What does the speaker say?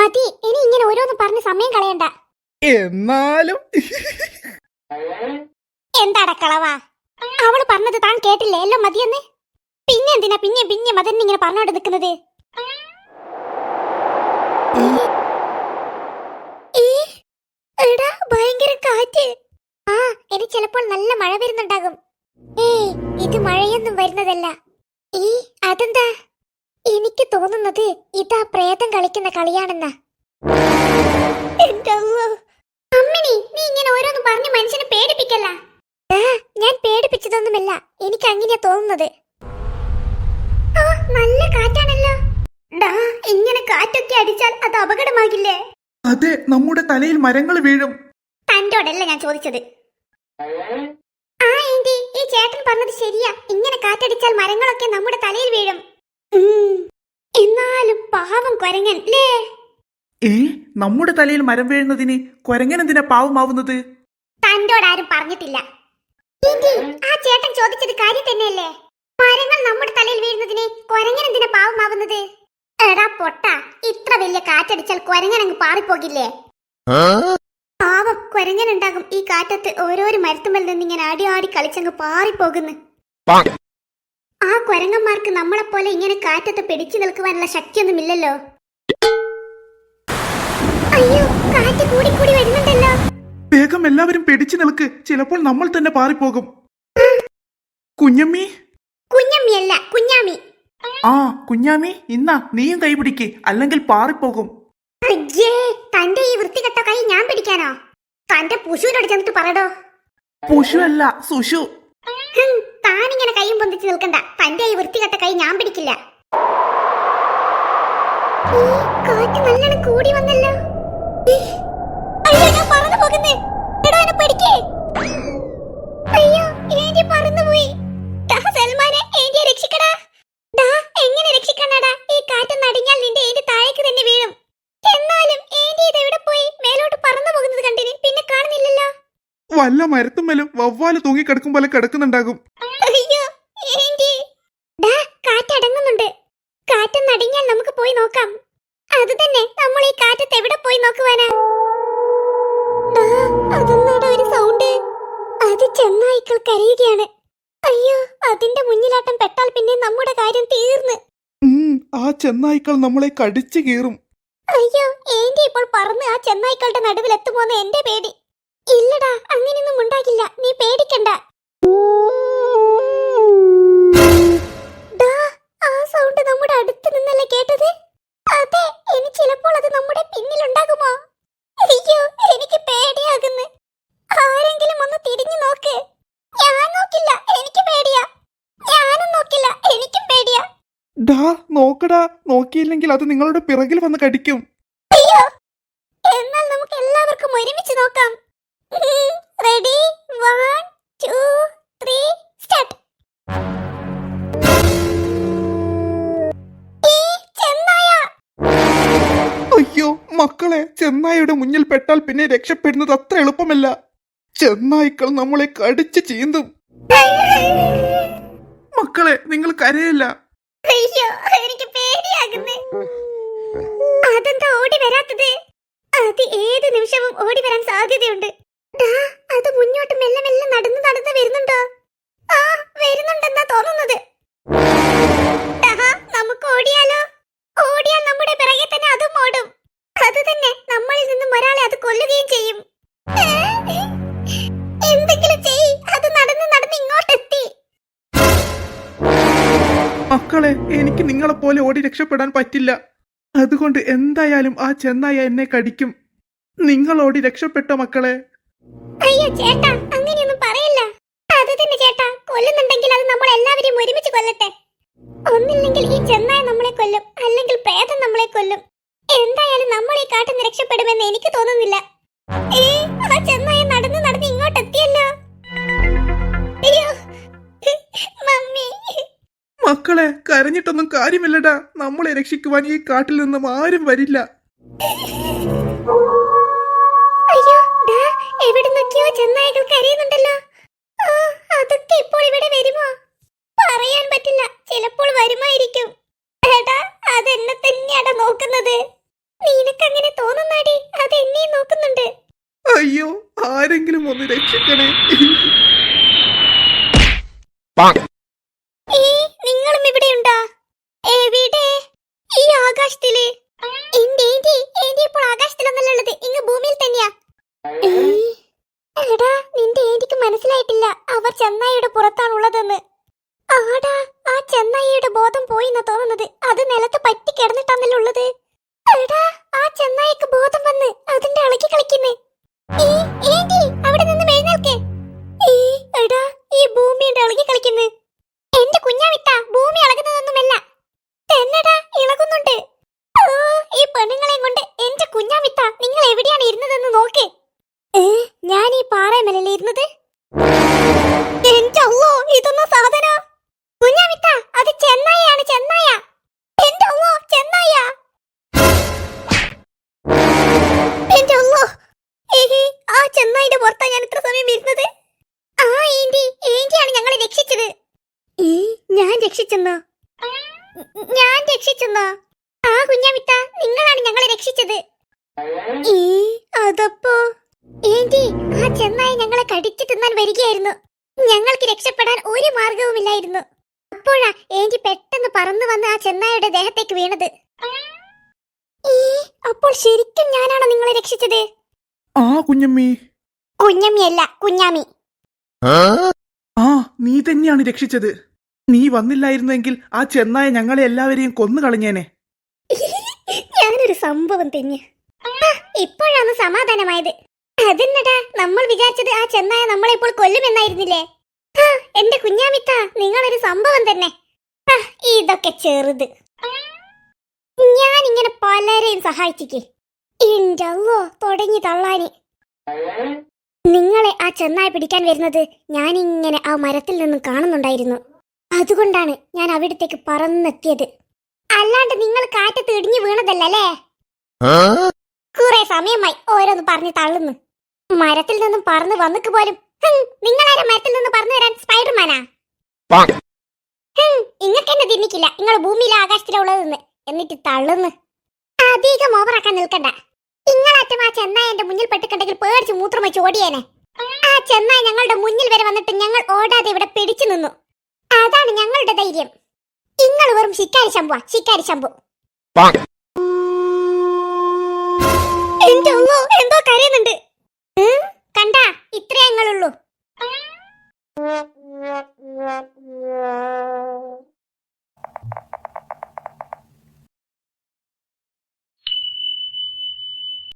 മതി ഇനി ഇങ്ങനെ ഓരോന്ന് പറഞ്ഞ് സമയം കളയണ്ട. എന്നാലും. എന്താടാ കളവാ? അവൾ പറഞ്ഞത് താൻ കേട്ടില്ലേ? എല്ലാം മതിയെന്ന്? പിന്നെ എന്തിനാ പിന്നെ പിന്നെ മതന്നെ ഇങ്ങനെ പറഞ്ഞോണ്ട് നിൽക്കുന്നത് ഭയങ്കര കാറ്റ്. ആ ഇനി ചിലപ്പോൾ നല്ല മഴ വരുന്നുണ്ടാകും. ഏയ് ഇത് മഴയൊന്നും വരുന്നതല്ല. ഈ അതെന്താ? തോന്നുന്നത് ഇതാ പ്രേതം കളിക്കുന്ന കളിയാണെന്നാ. അമ്മിണി നീ ഇങ്ങനെ ഓരോന്ന് പറഞ്ഞ് മനുഷ്യനെ പേടിപ്പിക്കല്ല. ഞാൻ പേടിപ്പിച്ചതൊന്നുമല്ല. എനിക്ക് അങ്ങനെയാ തോന്നുന്നത്. ആ, നല്ല കാറ്റാണല്ലോ. ഇങ്ങനെ കാറ്റൊക്കെ അടിച്ചാൽ അത് അപകടമാകില്ലേ? അതെ നമ്മുടെ തലയിൽ മരങ്ങൾ വീഴും. തന്റോടല്ല ഞാൻ ചോദിച്ചത്. ആ ഏന്റി ഈ ചേട്ടൻ പറഞ്ഞത് ശരിയാ. ഇങ്ങനെ കാറ്റടിച്ചാൽ മരങ്ങളൊക്കെ നമ്മുടെ തലയിൽ വീഴും. കൊരങ്ങൻ ലേ ഏ നമ്മുടെ തലയിൽ മരം വീഴുന്നതിന് കൊരങ്ങൻ എന്തിനാ പാവമാവുന്നത്? തന്റോട് ആരും പറഞ്ഞിട്ടില്ല ആ ചേട്ടൻ ചോദിച്ചത് കാര്യം തന്നെയല്ലേ? മരങ്ങൾ നമ്മുടെ തലയിൽ വീഴുന്നതിന് കൊരങ്ങൻ എന്തിനാ പാവമാവുന്നത്? എടാ പൊട്ട ഇത്ര വലിയ കാറ്റടിച്ചാൽ കൊരങ്ങൻ അങ്ങ് പാറിപ്പോകില്ലേ? പാവം കൊരങ്ങനുണ്ടാകും ഈ കാറ്റത്ത് ഓരോരോ മരത്തുമ്മൽ നിന്നിങ്ങനെ ആടി ആടി കളിച്ചങ്ങ് പാറിപ്പോകുന്നു. ആ കൊരങ്ങന്മാർക്ക് നമ്മളെപ്പോലെ ഇങ്ങനെ കാറ്റത്ത് പിടിച്ചു നിൽക്കുവാനുള്ള ശക്തിയൊന്നുമില്ലല്ലോ. അയ്യോ കാറ്റ് കൂടി കൂടി വരുന്നുണ്ടല്ലോ. വേഗം എല്ലാവരും പിടിച്ചു നിൽക്ക്. ചിലപ്പോൾ നമ്മൾ തന്നെ പാറിപ്പോകും. കുഞ്ഞമ്മി? കുഞ്ഞമ്മിയല്ല കുഞ്ഞാമി. ആ കുഞ്ഞാമി ഇന്നാ നീയും കൈ പിടിക്ക്. അല്ലെങ്കിൽ പാറിപ്പോകും. അയ്യേ തന്റെ ഈ വൃത്തികെട്ട കൈ ഞാൻ പിടിക്കാനോ? തന്റെ പുഷുവിനോട് ചെന്നിട്ട് പറടോ പുഷു അല്ല സുഷു. ഹും, താനിങ്ങനെ കൈയും പൊന്തിച്ച് നിൽക്കണ്ട. തന്റെ ഈ വൃത്തികെട്ട കൈ ഞാൻ പിടിക്കില്ല. ഈ കാറ്റ് നല്ലോണം കൂടി വന്നല്ലോ. വല്ല മരത്തുമ്മലും വവ്വാൽ തൂങ്ങിക്കിടക്കും പോലെ കിടക്കുന്നുണ്ടാകും. അയ്യോ ഏന്റി. ദാ കാറ്റടങ്ങുന്നുണ്ട് കാറ്റൊന്ന് അടിഞ്ഞാൽ നമുക്ക് പോയി നോക്കാം. അത് തന്നെ നമ്മൾ ഈ കാറ്റത്ത് എവിടെ പോയി നോക്കുവാനാ? ദാ, അതെന്താടാ ഒരു സൗണ്ട് അത് ചെന്നായ്ക്കൾ കരയുകയാണ്. അയ്യോ അതിന്റെ മുന്നിലാട്ടം പെട്ടാൽ പിന്നെ നമ്മുടെ കാര്യം തീർന്ന്. ആ ചെന്നായ്ക്കൾ നമ്മളെ കടിച്ചു കീറും. അയ്യോ എന്റെ ഇപ്പോൾ പറന്ന് ആ ചെന്നായ്ക്കളുടെ നടുവിൽ എത്തുമോന്ന് എന്റെ പേടി. ഇല്ലടാ അങ്ങനെയൊന്നും ഉണ്ടാകില്ല. നീ പേടിക്കണ്ട. ആ സൗണ്ട് നമ്മുടെ അടുത്ത് നിന്നല്ലേ കേട്ടത് അതെ ഇനി ചിലപ്പോൾ അത് നമ്മുടെ പിന്നിലുണ്ടാകുമോ അയ്യോ എനിക്ക് പേടിയാകുന്നു ആരെങ്കിലും ഒന്ന് തിരിഞ്ഞു നോക്ക് ഞാൻ നോക്കില്ല എനിക്ക് പേടിയാ ഞാനും നോക്കില്ല എനിക്കും പേടിയാ ഡാ നോക്കടാ നോക്കിയില്ലെങ്കിൽ അത് നിങ്ങളുടെ പിറകിൽ വന്ന് കടിക്കും. അയ്യോ എന്നാൽ നമുക്ക് എല്ലാവർക്കും ഒരുമിച്ച് നോക്കാം. Ready one two three start അയ്യോ മക്കളെ ചെന്നായിയുടെ മുന്നിൽ പെട്ടാൽ പിന്നെ രക്ഷപ്പെടുന്നത് അത്ര എളുപ്പമല്ല. ചെന്നായ്ക്കൾ നമ്മളെ കടിച്ചു ചീന്തും. മക്കളെ നിങ്ങൾ കരയില്ല. അയ്യോ എനിക്ക് പേടിയാകുന്നു. അതെന്താ ഓടി വരാത്തത്? അത് ഏത് നിമിഷവും ഓടി വരാൻ സാധ്യതയുണ്ട്. അത് മുന്നോട്ട് മെല്ലെ മെല്ലെ നടന്ന് നടന്ന് വരുന്നുണ്ടോ? ആ വരുന്നുണ്ടെന്നാ തോന്നുന്നത്. നമുക്ക് ഓടിയാലോ? ഓടിയാൽ നമ്മുടെ പിറകെ തന്നെ എനിക്ക് നിങ്ങളെ പോലെ ഓടി രക്ഷപ്പെടാൻ പറ്റില്ല. അതുകൊണ്ട് എന്തായാലും ആ ചെന്നായ എന്നെ കടിക്കും. നിങ്ങൾ രക്ഷപ്പെട്ട മക്കളെ? അയ്യോ ചേട്ടാ അങ്ങനെയൊന്നും പറയില്ല. അത് തന്നെ ചേട്ടാ കൊല്ലുന്നുണ്ടെങ്കിൽ അത് നമ്മൾ എല്ലാവരെയും ഒരുമിച്ച് കൊല്ലട്ടെ. ഒന്നില്ലെങ്കിൽ ഈ ചെന്നായ നമ്മളെ കൊല്ലും അല്ലെങ്കിൽ പ്രേതം നമ്മളെ കൊല്ലും. എന്തായാലും നമ്മൾ ഈ കാട്ടിൽ നിന്ന് രക്ഷപ്പെടുമെന്ന് എനിക്ക് തോന്നുന്നില്ല. ഏ ആ ചെന്നായ നടന്ന് നടന്ന് ഇങ്ങോട്ട് എത്തിയല്ലോ അയ്യോ മമ്മി. മക്കളെ കരഞ്ഞിട്ടൊന്നും കാര്യമില്ലടാ. നമ്മളെ രക്ഷിക്കുവാൻ ഈ കാട്ടിൽ നിന്നും ആരും വരില്ല. അയ്യോ ദാ എവിടുന്നൊക്കെയോ ചെന്നായകൾ കരയുന്നുണ്ടല്ലോ. ആ, അതൊക്കെ ഇപ്പോൾ ഇവിടെ വരുമോ? പറയാൻ പറ്റില്ല ചിലപ്പോൾ വരുമായിരിക്കും. എടാ അതെന്നെ തന്നെയാടാ നോക്കുന്നത്. നിനക്കങ്ങനെ തോന്നുന്നാടി അത് എന്നെയും നോക്കുന്നുണ്ട്. അയ്യോ ആരെങ്കിലും ഒന്ന് രക്ഷിക്കണേ. ഏ നിങ്ങളും ഇവിടെ ഉണ്ടോ എവിടെ? ഈ ആകാശത്തിൽ. എന്റെ എന്റെ എന്റെ ഇപ്പോൾ ആകാശത്തിലൊന്നല്ല ഉള്ളത്. ഇങ്ങ് ഭൂമിയിൽ തന്നെയാ. എടാ നിന്റെ ഏന്റിക്ക് മനസ്സിലായിട്ടില്ല. അവർ ചെന്നായിയുടെ പുറത്താണുള്ളതെന്ന് ആടാ ആ ചെന്നായിയുടെ ബോധം പോയിന്നാ തോന്നുന്നത്. അത് നിലത്ത് പറ്റി കിടന്നിട്ടാന്നല്ലോ ഉള്ളത്. എന്റെ കുഞ്ഞാമിത്ത നിങ്ങൾ എവിടെയാണ് ഇരുന്നതെന്ന് നോക്ക്. ഞാൻ ഈ പാറയമല്ലേ ഇരുന്നത്? ഇതൊന്നും സാധന? അത് ചെന്നായ. ചെന്നായ. ആ പുറത്താ ഞാൻ ഇത്ര സമയം ഇരുന്നത്? ആ ഞങ്ങളെ രക്ഷിച്ചത്. ഞാൻ ഞാൻ രക്ഷിച്ചെന്നോ? കുഞ്ഞാമിത്ത നിങ്ങളാണ് ഞങ്ങളെ രക്ഷിച്ചത്. ഈ അതപ്പോ? ഏന്റി ആ ചെന്നായി ഞങ്ങളെ കടിച്ചു തിന്നാൻ വരികയായിരുന്നു. ഞങ്ങൾക്ക് രക്ഷപ്പെടാൻ ഒരു മാർഗവുമില്ലായിരുന്നു. അപ്പോഴാ ഏന്റി പെട്ടെന്ന് പറന്നു വന്ന് ആ ചെന്നായുടെ ദേഹത്തേക്ക് വീണത്. ഈ അപ്പോൾ ശരിക്കും ഞാനാണോ നിങ്ങളെ രക്ഷിച്ചത്? ആ കുഞ്ഞമ്മി. കുഞ്ഞമ്മിയല്ല കുഞ്ഞാമി. ആ? നീ തന്നെയാണ് രക്ഷിച്ചത്. നീ വന്നില്ലായിരുന്നെങ്കിൽ ആ ചെന്നായ ഞങ്ങളെ എല്ലാവരെയും കൊന്നു കളഞ്ഞേനെ സംഭവം തന്നെ. ഇപ്പോഴാണ് സമാധാനമായത്. അതെന്നടാ നമ്മൾ വിചാരിച്ചത് ആ ചെന്നായ നമ്മളെ ഇപ്പോൾ കൊല്ലുമെന്നായിരുന്നില്ലേ? എന്റെ കുഞ്ഞാമിത്ത നിങ്ങളൊരു സംഭവം തന്നെ. ഇതൊക്കെ ചെറുത്. ഞാൻ ഇങ്ങനെ പലരെയും സഹായിച്ചിക്കേ. ഇണ്ടല്ലോ തുടങ്ങി തള്ളാന്. നിങ്ങളെ ആ ചെന്നായ പിടിക്കാൻ വരുന്നത് ഞാനിങ്ങനെ ആ മരത്തിൽ നിന്നും കാണുന്നുണ്ടായിരുന്നു. അതുകൊണ്ടാണ് ഞാൻ അവിടത്തേക്ക് പറന്നെത്തിയത്. അല്ലാണ്ട് നിങ്ങൾ കാറ്റത്ത് ഇടിഞ്ഞു വീണതല്ലേ കുറെ സമയമായി ഓരോന്ന് പറഞ്ഞു തള്ളുന്നു. മരത്തിൽ നിന്നും പറന്ന് വന്നിക്ക് പോലും. നിങ്ങളാരും മരത്തിൽ നിന്ന് പറന്നു വരാൻ സ്പൈഡർമാനാ? ഇങ്ങക്ക് എന്നെ തിന്നിക്കില്ല. നിങ്ങൾ ഭൂമിയിലെ ആകാശത്തിലുള്ളതെന്ന് എന്നിട്ട് തള്ളുന്നു. അധികം ഓവറാക്കാൻ നിൽക്കണ്ട. നിങ്ങളറ്റം ആ ചെന്നായ എന്റെ മുന്നിൽ പെട്ടിട്ടുണ്ടെങ്കിൽ പേടിച്ച് മൂത്രം വെച്ച് ഓടിയേനെ. ആ ചെന്നായ ഞങ്ങളുടെ മുന്നിൽ വരെ വന്നിട്ട് ഞങ്ങൾ ഓടാതെ ഇവിടെ പിടിച്ചു നിന്നു. അതാണ് ഞങ്ങളുടെ ധൈര്യം. നിങ്ങൾ വെറും ശിക്കാരി ശമ്പുവാ ശിക്കാരി ശമ്പു കരയുന്നുണ്ട്